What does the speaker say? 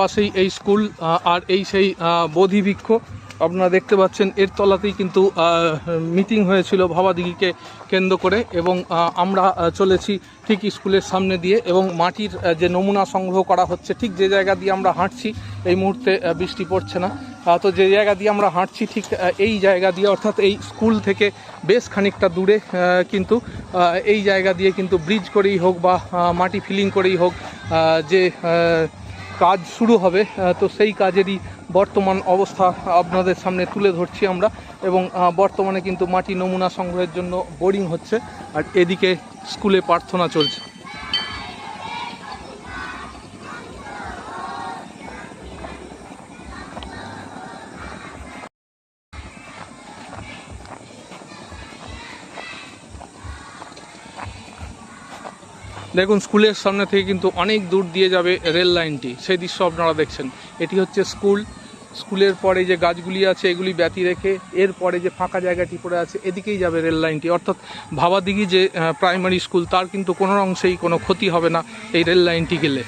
পাশেই এই স্কুল আর এই সেই বোধি বৃক্ষ। আপনারা দেখতে পাচ্ছেন, এর তলাতেই কিন্তু মিটিং হয়েছিল ভাবাদিঘিকে কেন্দ্র করে এবং আমরা চলেছি ঠিক স্কুলের সামনে দিয়ে এবং মাটির যে নমুনা সংগ্রহ করা হচ্ছে, ঠিক যে জায়গা দিয়ে আমরা হাঁটছি, এই মুহূর্তে বৃষ্টি পড়ছে না। তো যে জায়গা দিয়ে আমরা হাঁটছি, ঠিক এই জায়গা দিয়ে, অর্থাৎ এই স্কুল থেকে বেশ খানিকটা দূরে কিন্তু এই জায়গা দিয়ে কিন্তু ব্রিজ করেই হোক বা মাটি ফিলিং করেই হোক যে কাজ শুরু হবে তো সেই কাজেরই বর্তমান অবস্থা আপনাদের সামনে তুলে ধরছি আমরা এবং বর্তমানে কিন্তু মাটি নমুনা সংগ্রহের জন্য বোরিং হচ্ছে আর এদিকে স্কুলে প্রার্থনা চলছে। দেখুন, স্কুলের সামনে থেকে কিন্তু অনেক দূর দিয়ে যাবে রেল লাইনটি। সেই দৃশ্য আপনারা দেখছেন। এটি হচ্ছে স্কুল। স্কুলের পরে যে গাছগুলি আছে, এগুলি ব্যাতি রেখে এর পরে যে ফাঁকা জায়গাটি পড়ে আছে, এদিকেই যাবে রেল লাইনটি। অর্থাৎ ভাবাদিঘি যে প্রাইমারি স্কুল, তার কিন্তু কোনো অংশেই কোনো ক্ষতি হবে না এই রেল লাইনটি গেলে।